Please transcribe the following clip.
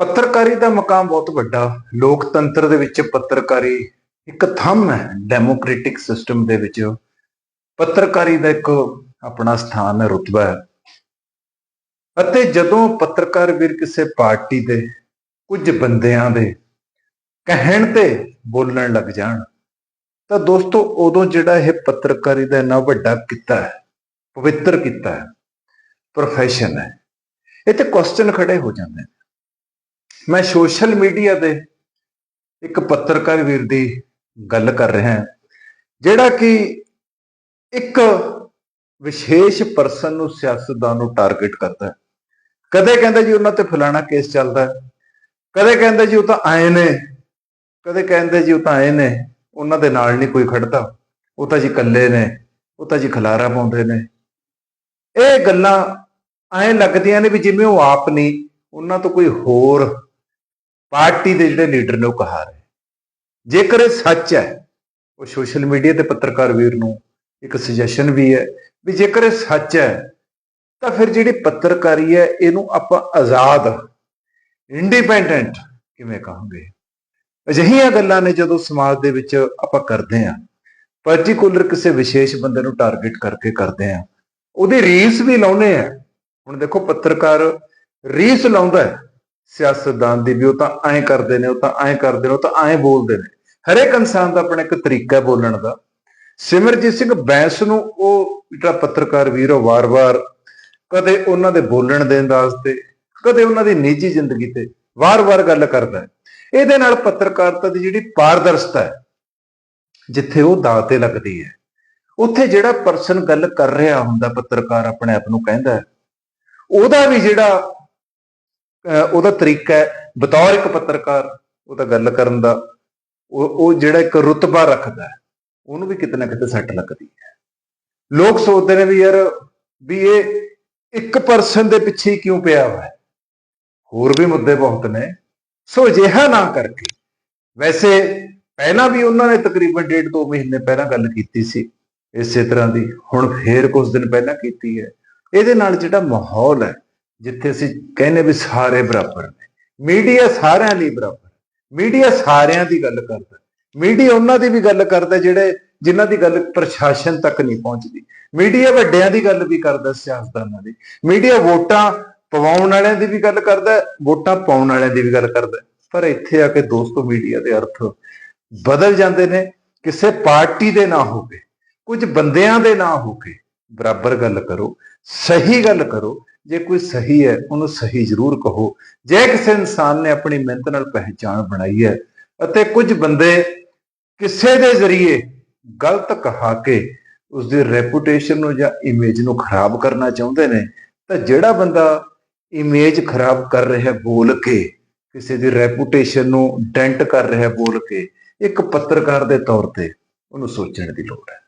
ਪੱਤਰਕਾਰੀ ਦਾ ਮਕਾਮ ਬਹੁਤ ਵੱਡਾ। ਲੋਕਤੰਤਰ ਦੇ ਵਿੱਚ ਪੱਤਰਕਾਰੀ ਇੱਕ ਥੰਮ ਹੈ ਡੈਮੋਕ੍ਰੈਟਿਕ ਸਿਸਟਮ ਦੇ ਵਿੱਚ। ਪੱਤਰਕਾਰੀ ਦਾ ਇੱਕ ਆਪਣਾ ਸਥਾਨ ਹੈ, ਰੁਤਬਾ ਹੈ। ਅਤੇ ਜਦੋਂ ਪੱਤਰਕਾਰ ਵੀਰ ਕਿਸੇ ਪਾਰਟੀ ਦੇ ਕੁਝ ਬੰਦਿਆਂ ਦੇ ਕਹਿਣ ਤੇ ਬੋਲਣ ਲੱਗ ਜਾਣ, ਤਾਂ ਦੋਸਤੋ ਉਦੋਂ ਜਿਹੜਾ ਇਹ ਪੱਤਰਕਾਰੀ ਦਾ ਇੰਨਾ ਵੱਡਾ ਕਿੱਤਾ ਹੈ, ਪਵਿੱਤਰ ਕਿੱਤਾ ਹੈ ਪ੍ਰੋਫੈਸ਼ਨ ਹੈ। ਇੱਥੇ ਕੁਐਸਚਨ ਖੜੇ ਹੋ ਜਾਂਦੇ ਨੇ। ਮੈਂ ਸੋਸ਼ਲ ਮੀਡੀਆ ਦੇ ਇੱਕ ਪੱਤਰਕਾਰ ਵੀਰ ਦੀ ਗੱਲ ਕਰ ਰਿਹਾ ਹਾਂ, ਜਿਹੜਾ ਕਿ ਇੱਕ ਵਿਸ਼ੇਸ਼ ਪਰਸਨ ਨੂੰ ਸਿਆਸਤਦਾਨ ਨੂੰ ਟਾਰਗੇਟ ਕਰਦਾ ਹੈ। ਕਦੇ ਕਹਿੰਦਾ ਜੀ ਉਹਨਾਂ ਤੇ ਫਲਾਣਾ ਕੇਸ ਚੱਲਦਾ ਹੈ, ਕਦੇ ਕਹਿੰਦਾ ਜੀ ਉਹ ਤਾਂ ਆਏ ਨੇ, ਕਦੇ ਕਹਿੰਦੇ ਜੀ ਉਹ ਤਾਂ ਆਏ ਨੇ, ਉਹਨਾਂ ਦੇ ਨਾਲ ਨਹੀਂ ਕੋਈ ਖੜਦਾ, ਉਹ ਤਾਂ ਜੀ ਇਕੱਲੇ ਨੇ, ਉਹ ਤਾਂ ਜੀ ਖਲਾਰਾ ਪਾਉਂਦੇ ਨੇ। ਇਹ ਗੱਲਾਂ ਐਂ ਲੱਗਦੀਆਂ ਨੇ ਵੀ ਜਿਵੇਂ ਉਹ ਆਪ ਨਹੀਂ, ਉਹਨਾਂ ਤੋਂ ਕੋਈ ਹੋਰ ਪਾਰਟੀ ਦੇ ਜਿਹੜੇ ਲੀਡਰ ਨੇ ਉਹ ਕਹਾ ਰਹੇ। ਜੇਕਰ ਇਹ ਸੱਚ ਹੈ, ਉਹ ਸੋਸ਼ਲ ਮੀਡੀਆ ਤੇ ਪੱਤਰਕਾਰ ਵੀਰ ਨੂੰ ਇੱਕ ਸੁਜੈਸ਼ਨ ਵੀ ਹੈ ਵੀ ਜੇਕਰ ਇਹ ਸੱਚ ਹੈ, ਤਾਂ ਫਿਰ ਜਿਹੜੀ ਪੱਤਰਕਾਰੀ ਹੈ, ਇਹਨੂੰ ਆਪਾਂ ਆਜ਼ਾਦ ਇੰਡੀਪੈਂਡੈਂਟ ਕਿਵੇਂ ਕਹਾਂਗੇ? ਅਜਿਹੀਆਂ ਗੱਲਾਂ ਨੇ ਜਦੋਂ ਸਮਾਜ ਦੇ ਵਿੱਚ ਆਪਾਂ ਕਰਦੇ ਆਂ ਪਾਰਟਿਕੂਲਰ ਕਿਸੇ ਵਿਸ਼ੇਸ਼ ਬੰਦੇ ਨੂੰ ਟਾਰਗੇਟ ਕਰਕੇ ਕਰਦੇ ਆਂ ਉਹਦੀ ਰੀਸ ਵੀ ਲਾਉਨੇ ਆ ਹੁਣ ਦੇਖੋ, ਪੱਤਰਕਾਰ ਰੀਸ ਲਾਉਂਦਾ ਹੈ ਸਿਆਸਤਦਾਨ ਦੀ ਵੀ, ਉਹ ਤਾਂ ਐਂ ਕਰਦੇ ਨੇ, ਉਹ ਤਾਂ ਐਂ ਕਰਦੇ ਨੇ, ਉਹ ਤਾਂ ਐਂ ਬੋਲਦੇ ਨੇ। ਹਰੇਕ ਇਨਸਾਨ ਦਾ ਆਪਣਾ ਇੱਕ ਤਰੀਕਾ ਬੋਲਣ ਦਾ। ਸਿਮਰਜੀਤ ਸਿੰਘ ਬੈਂਸ ਨੂੰ ਉਹ ਜਿਹੜਾ ਪੱਤਰਕਾਰ ਵੀਰ ਉਹ ਵਾਰ-ਵਾਰ ਕਦੇ ਉਹਨਾਂ ਦੇ ਬੋਲਣ ਦੇ ਅੰਦਾਜ਼ ਤੇ, ਕਦੇ ਉਹਨਾਂ ਦੀ ਨਿੱਜੀ ਜ਼ਿੰਦਗੀ ਤੇ ਵਾਰ-ਵਾਰ ਗੱਲ ਕਰਦਾ ਇਹਦੇ ਨਾਲ ਪੱਤਰਕਾਰਤਾ ਦੀ ਜਿਹੜੀ ਪਾਰਦਰਸ਼ਤਾ ਹੈ, ਜਿੱਥੇ ਉਹ ਦਾਅ ਤੇ ਲੱਗਦੀ ਹੈ, ਉੱਥੇ ਜਿਹੜਾ ਪਰਸਨ ਗੱਲ ਕਰ ਰਿਹਾ ਹੁੰਦਾ, ਪੱਤਰਕਾਰ ਆਪਣੇ ਆਪ ਨੂੰ ਕਹਿੰਦਾ ਉਹਦਾ ਵੀ ਜਿਹੜਾ ਉਹਦਾ ਤਰੀਕਾ ਹੈ, ਬਤੌਰ ਇੱਕ ਪੱਤਰਕਾਰ ਉਹਦਾ ਗੱਲ ਕਰਨ ਦਾ, ਉਹ ਉਹ ਜਿਹੜਾ ਇੱਕ ਰੁਤਬਾ ਰੱਖਦਾ ਉਹਨੂੰ ਵੀ ਕਿਤੇ ਨਾ ਕਿਤੇ ਸੱਟ ਲੱਗਦੀ ਹੈ। ਲੋਕ ਸੋਚਦੇ ਨੇ ਵੀ ਯਾਰ ਵੀ ਇਹ ਇੱਕ ਪਰਸਨ ਦੇ ਪਿੱਛੇ ਕਿਉਂ ਪਿਆ ਹੋਇਆ ਹੈ? ਹੋਰ ਵੀ ਮੁੱਦੇ ਬਹੁਤ ਨੇ। ਸੋ ਅਜਿਹਾ ਨਾ ਕਰਕੇ, ਵੈਸੇ ਪਹਿਲਾਂ ਵੀ ਉਹਨਾਂ ਨੇ ਤਕਰੀਬਨ ਡੇਢ ਦੋ ਮਹੀਨੇ ਪਹਿਲਾਂ ਗੱਲ ਕੀਤੀ ਸੀ, ਇਸੇ ਤਰ੍ਹਾਂ ਦੀ, ਹੁਣ ਫੇਰ ਕੁਝ ਦਿਨ ਪਹਿਲਾਂ ਕੀਤੀ ਹੈ। ਇਹਦੇ ਨਾਲ ਜਿਹੜਾ ਮਾਹੌਲ ਹੈ ਜਿੱਥੇ ਅਸੀਂ ਕਹਿੰਦੇ ਵੀ ਸਾਰੇ ਬਰਾਬਰ ਨੇ। ਮੀਡੀਆ ਸਾਰਿਆਂ ਲਈ ਬਰਾਬਰ ਮੀਡੀਆ ਸਾਰਿਆਂ ਦੀ ਗੱਲ ਕਰਦਾ ਮੀਡੀਆ ਉਹਨਾਂ ਦੀ ਵੀ ਗੱਲ ਕਰਦਾ ਜਿਹੜੇ ਜਿਨ੍ਹਾਂ ਦੀ ਗੱਲ ਪ੍ਰਸ਼ਾਸਨ ਤੱਕ ਨਹੀਂ ਪਹੁੰਚਦੀ। ਮੀਡੀਆ ਵੱਡਿਆਂ ਦੀ ਗੱਲ ਵੀ ਕਰਦਾ ਸਿਆਸਤਦਾਨਾਂ ਦੀ। ਮੀਡੀਆ ਵੋਟਾਂ ਪਵਾਉਣ ਵਾਲਿਆਂ ਦੀ ਵੀ ਗੱਲ ਕਰਦਾ ਵੋਟਾਂ ਪਾਉਣ ਵਾਲਿਆਂ ਦੀ ਵੀ ਗੱਲ ਕਰਦਾ ਪਰ ਇੱਥੇ ਆ ਕੇ ਦੋਸਤੋ, ਮੀਡੀਆ ਦੇ ਅਰਥ ਬਦਲ ਜਾਂਦੇ ਨੇ। ਕਿਸੇ ਪਾਰਟੀ ਦੇ ਨਾ ਹੋ ਕੇ ਕੁਝ ਬੰਦਿਆਂ ਦੇ ਨਾ ਹੋ ਕੇ ਬਰਾਬਰ ਗੱਲ ਕਰੋ, ਸਹੀ ਗੱਲ ਕਰੋ ਜੇ ਕੋਈ ਸਹੀ ਹੈ, ਉਹਨੂੰ ਸਹੀ ਜ਼ਰੂਰ ਕਹੋ। ਜੇ ਕਿਸੇ ਇਨਸਾਨ ਨੇ ਆਪਣੀ ਮਿਹਨਤ ਨਾਲ ਪਹਿਚਾਣ ਬਣਾਈ ਹੈ ਅਤੇ ਕੁਝ ਬੰਦੇ ਕਿਸੇ ਦੇ ਜ਼ਰੀਏ ਗਲਤ ਕਹਾ ਕੇ ਉਸ ਦੀ ਰੈਪੂਟੇਸ਼ਨ ਨੂੰ ਜਾਂ ਇਮੇਜ ਨੂੰ ਖਰਾਬ ਕਰਨਾ ਚਾਹੁੰਦੇ ਨੇ, ਤਾਂ ਜਿਹੜਾ ਬੰਦਾ ਇਮੇਜ ਖਰਾਬ ਕਰ ਰਿਹਾ ਬੋਲ ਕੇ, ਕਿਸੇ ਦੀ ਰੈਪੂਟੇਸ਼ਨ ਨੂੰ ਡੈਂਟ ਕਰ ਰਿਹਾ ਬੋਲ ਕੇ, ਇੱਕ ਪੱਤਰਕਾਰ ਦੇ ਤੌਰ ਤੇ ਉਹਨੂੰ ਸੋਚਣ ਦੀ ਲੋੜ ਹੈ।